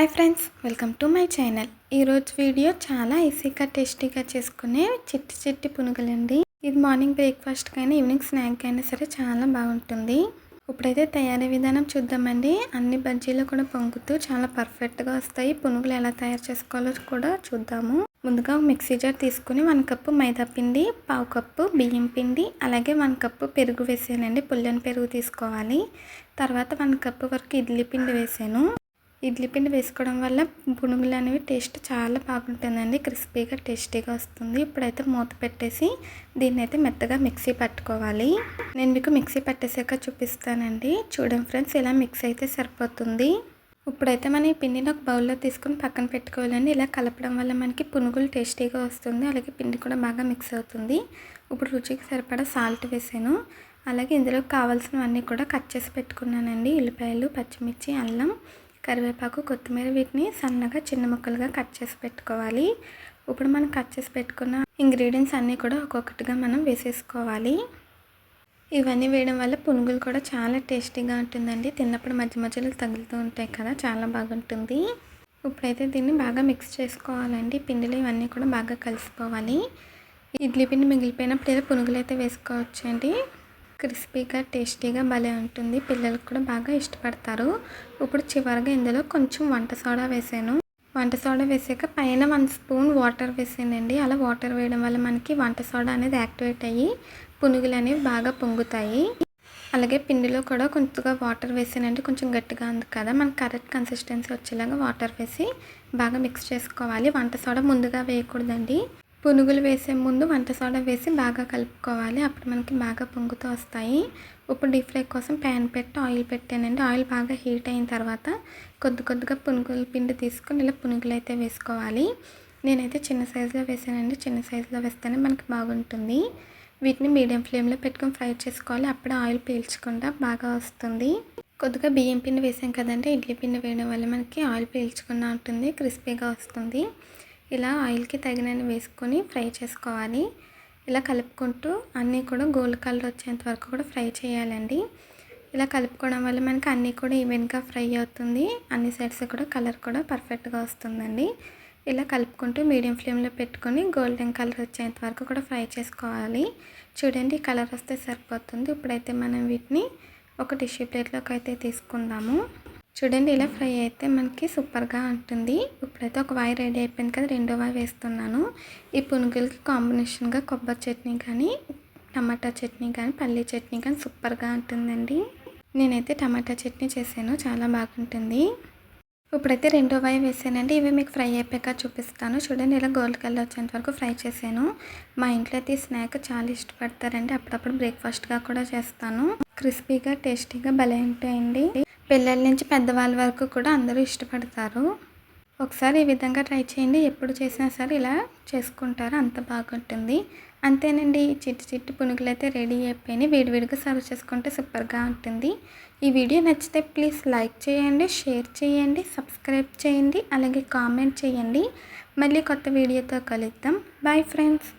Hi friends welcome to my channel. ఈరోజు video చాలా ఈజీగా టేస్టీగా చేసుకునే చిట్టి చిట్టి పునుగులండి. ఇది మార్నింగ్ బ్రేక్ఫాస్ట్కైనా ఈవినింగ్ స్నాక్ అయినా సరే చాలా బాగుంటుంది. ఇప్పుడైతే తయారీ విధానం చూద్దామండి. అన్ని బజ్జీలు కూడా పొంగుతూ చాలా పర్ఫెక్ట్గా వస్తాయి. పునుగులు ఎలా తయారు చేసుకోవాలో కూడా చూద్దాము. ముందుగా ఒక మిక్సీ జార్ తీసుకుని వన్ కప్పు మైదా పిండి పావు కప్పు బియ్యం పిండి అలాగే వన్ కప్పు పెరుగు వేసానండి. పుల్లని పెరుగు తీసుకోవాలి. తర్వాత వన్ కప్పు వరకు ఇడ్లీ పిండి వేసాను. ఇడ్లీ పిండి వేసుకోవడం వల్ల పునుగులు అనేవి టేస్ట్ చాలా బాగుంటుందండి. క్రిస్పీగా టేస్టీగా వస్తుంది. ఇప్పుడైతే మూత పెట్టేసి దీన్ని అయితే మెత్తగా మిక్సీ పట్టుకోవాలి. నేను మీకు మిక్సీ పట్టేసాక చూపిస్తానండి. చూడండి ఫ్రెండ్స్ ఇలా మిక్స్ అయితే సరిపోతుంది. ఇప్పుడైతే మనం ఈ పిండిని ఒక బౌల్లో తీసుకుని పక్కన పెట్టుకోవాలండి. ఇలా కలపడం వల్ల మనకి పునుగులు టేస్టీగా వస్తుంది. అలాగే పిండి కూడా బాగా మిక్స్ అవుతుంది. ఇప్పుడు రుచికి సరిపడా సాల్ట్ వేసాను. అలాగే ఇందులో కావాల్సినవన్నీ కూడా కట్ చేసి పెట్టుకున్నానండి. ఉల్లిపాయలు పచ్చిమిర్చి అల్లం కరివేపాకు కొత్తిమీర వీటిని సన్నగా చిన్న ముక్కలుగా కట్ చేసి పెట్టుకోవాలి. ఇప్పుడు మనం కట్ చేసి పెట్టుకున్న ఇంగ్రీడియంట్స్ అన్నీ కూడా ఒక్కొక్కటిగా మనం వేసేసుకోవాలి. ఇవన్నీ వేయడం వల్ల పునుగులు కూడా చాలా టేస్టీగా ఉంటుందండి. తిన్నప్పుడు మధ్య మధ్యలో తగులుతూ ఉంటాయి కదా చాలా బాగుంటుంది. ఇప్పుడైతే దీన్ని బాగా మిక్స్ చేసుకోవాలండి. పిండిలో ఇవన్నీ కూడా బాగా కలిసిపోవాలి. ఇడ్లీ పిండి మిగిలిపోయినప్పుడు ఏదో పునుగులు అయితే వేసుకోవచ్చండి. క్రిస్పీగా టేస్టీగా భలే ఉంటుంది. పిల్లలకు కూడా బాగా ఇష్టపడతారు. ఇప్పుడు చివరిగా ఇందులో కొంచెం వంట సోడా వేసాను. వంట సోడా వేసాక పైన వన్ స్పూన్ వాటర్ వేసానండి. అలా వాటర్ వేయడం వల్ల మనకి వంట సోడా అనేది యాక్టివేట్ అయ్యి పునుగులు అనేవి బాగా పొంగుతాయి. అలాగే పిండిలో కూడా కొంచెంగా వాటర్ వేసానండి. కొంచెం గట్టిగా ఉంది కదా. మనకు కరెక్ట్ కన్సిస్టెన్సీ వచ్చేలాగా వాటర్ వేసి బాగా మిక్స్ చేసుకోవాలి. వంట సోడా ముందుగా వేయకూడదండి. పునుగులు వేసే ముందు వంట సోడా వేసి బాగా కలుపుకోవాలి. అప్పుడు మనకి బాగా పొంగుతూ వస్తాయి. ఇప్పుడు డీప్ ఫ్రై కోసం ప్యాన్ పెట్టి ఆయిల్ పెట్టానండి. ఆయిల్ బాగా హీట్ అయిన తర్వాత కొద్ది కొద్దిగా పునుగుల పిండి తీసుకొని ఇలా పునుగులు అయితే వేసుకోవాలి. నేనైతే చిన్న సైజులో వేసానండి. చిన్న సైజులో వేస్తేనే మనకి బాగుంటుంది. వీటిని మీడియం ఫ్లేమ్లో పెట్టుకొని ఫ్రై చేసుకోవాలి. అప్పుడే ఆయిల్ పీల్చకుండా బాగా వస్తుంది. కొద్దిగా బియ్యం పిండి వేసాం కదండి. ఇడ్లీ పిండి వేయడం వల్ల మనకి ఆయిల్ పీల్చకుండా ఉంటుంది క్రిస్పీగా వస్తుంది. ఇలా ఆయిల్కి తగినన్ని వేసుకొని ఫ్రై చేసుకోవాలి. ఇలా కలుపుకుంటూ అన్నీ కూడా గోల్డ్ కలర్ వచ్చేంత వరకు కూడా ఫ్రై చేయాలండి. ఇలా కలుపుకోవడం వల్ల మనకి అన్నీ కూడా ఈవెన్గా ఫ్రై అవుతుంది. అన్ని సైడ్స్ కూడా కలర్ కూడా పర్ఫెక్ట్గా వస్తుందండి. ఇలా కలుపుకుంటూ మీడియం ఫ్లేమ్లో పెట్టుకొని గోల్డెన్ కలర్ వచ్చేంత వరకు కూడా ఫ్రై చేసుకోవాలి. చూడండి కలర్ వస్తే సరిపోతుంది. ఇప్పుడైతే మనం వీటిని ఒక టిష్యూ ప్లేట్లోకి అయితే తీసుకుందాము. చూడండి ఇలా ఫ్రై అయితే మనకి సూపర్గా ఉంటుంది. ఇప్పుడైతే ఒక వాయి రెడీ అయిపోయింది కదా రెండో వాయి వేస్తున్నాను. ఈ పునుగులకి కాంబినేషన్గా కొబ్బరి చట్నీ కానీ టమాటా చట్నీ కానీ పల్లీ చట్నీ కానీ సూపర్గా ఉంటుందండి. నేనైతే టమాటా చట్నీ చేశాను చాలా బాగుంటుంది. ఇప్పుడైతే రెండో వాయి వేసానండి ఇవి మీకు ఫ్రై అయిపోయాక చూపిస్తాను. చూడండి ఇలా గోల్డ్ కలర్ వచ్చేంత వరకు ఫ్రై చేశాను. మా ఇంట్లో అయితే ఈ స్నాక్ చాలా ఇష్టపడతారండి అప్పుడప్పుడు బ్రేక్ఫాస్ట్గా కూడా చేస్తాను. క్రిస్పీగా టేస్టీగా భలే ఉంటాయండి. పిల్లల నుంచి పెద్దవాళ్ళ వరకు కూడా అందరూ ఇష్టపడతారు. ఒకసారి ఈ విధంగా ట్రై చేయండి. ఎప్పుడు చేసినా సరే ఇలా చేసుకుంటారు. అంత బాగుంటుంది. అంతేనండి. చిట్టి చిట్టి పునుగులు అయితే రెడీ అయిపోయినాయి. వేడివేడిగా సర్వ్ చేసుకుంటే సూపర్గా ఉంటుంది. ఈ వీడియో నచ్చితే ప్లీజ్ లైక్ చేయండి షేర్ చేయండి సబ్స్క్రైబ్ చేయండి అలాగే కామెంట్ చేయండి. మళ్ళీ కొత్త వీడియోతో కలుద్దాం. Bye friends.